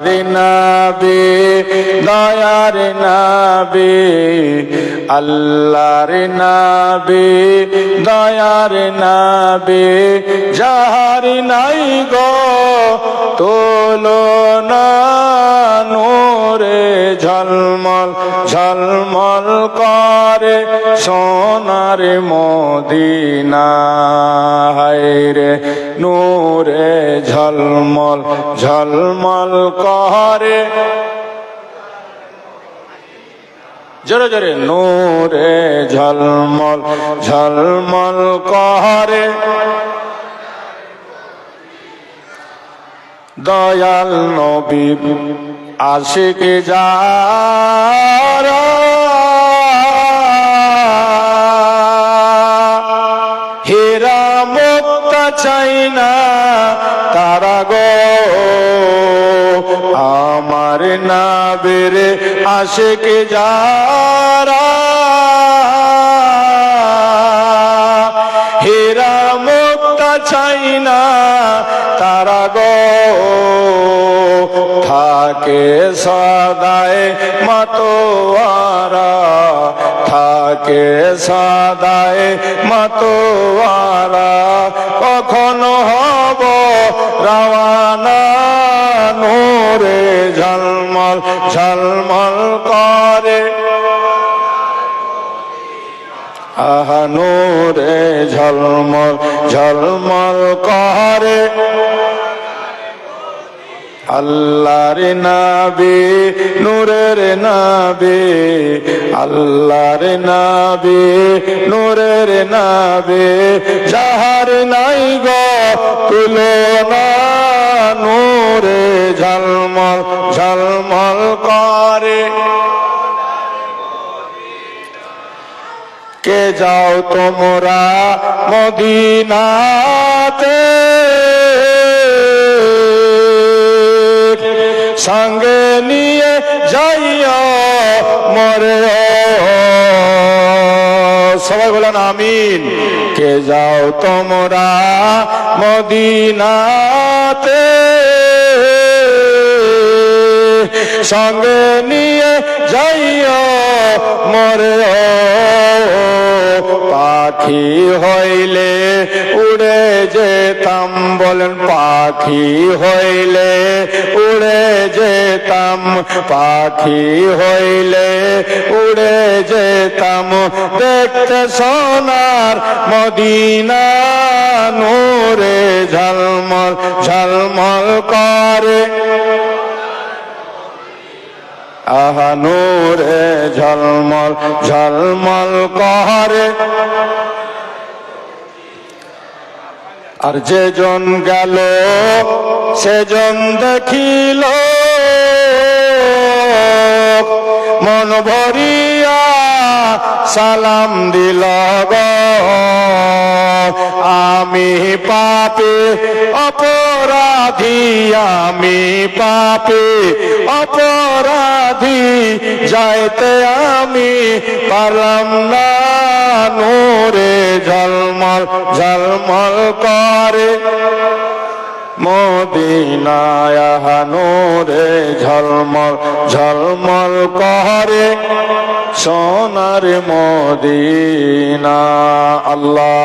নাবি, দয়ার নাবি, আল্লাহর নাবি, দয়ার নাবি, যাহার নাই গো তুলনা নূরে ঝলমল ঝলমল করে। সোনার মদিনা রে নূরে ঝলমল ঝলমল করে। জোরে জোরে, নূরে ঝলমল ঝলমল করে। দয়াল নবী আশিক যারা চাই না তারা গো। আমার নাবের আশিক যারা হীরা মুক্তা চাই না তারা গো। থাকে সদায় মতোয়ারা থাকে সদায় মতোয়ারা, কখনো হব রওয়ানা নূরে ঝলমল ঝলমল করে। আহা নূরে ঝলমল ঝলমল করে। আল্লাহর নাবি, নূরের নাবি, আল্লাহর নাবি, নূরের নাবি। যাহার নাই গো তুলনা, নূরে ঝলমল ঝলমল করে। কে যাও তোমরা মদিনাতে? সঙ্গে নিয়ে যাইও মরে সবাই বলেন আমিন। কে যাও তোমরা মদিনাতে। সঙ্গে নিয়ে যাইও মরে পাখি হইলে উড়ে যেতাম বলেন পাখি হইলে, উড়ে যেতাম পাখি হইলে, উড়ে যেতাম দেখতে সোনার মদিনা নূরে ঝলমল ঝলমল করে। আহা, নূরে ঝলমল ঝলমল করে। আর যেজন গেল সেজন দেখিল, মন ভরিয়া সালাম দিল আমি পাপে অপরাধী, আমি পাপে অপরাধী। যাইতে আমি পারলাম না। নূরে ঝলমল ঝলমল করে। মদিনায় নূরে ঝলমল ঝলমল করে। সোনার মদিনা, আল্লাহ।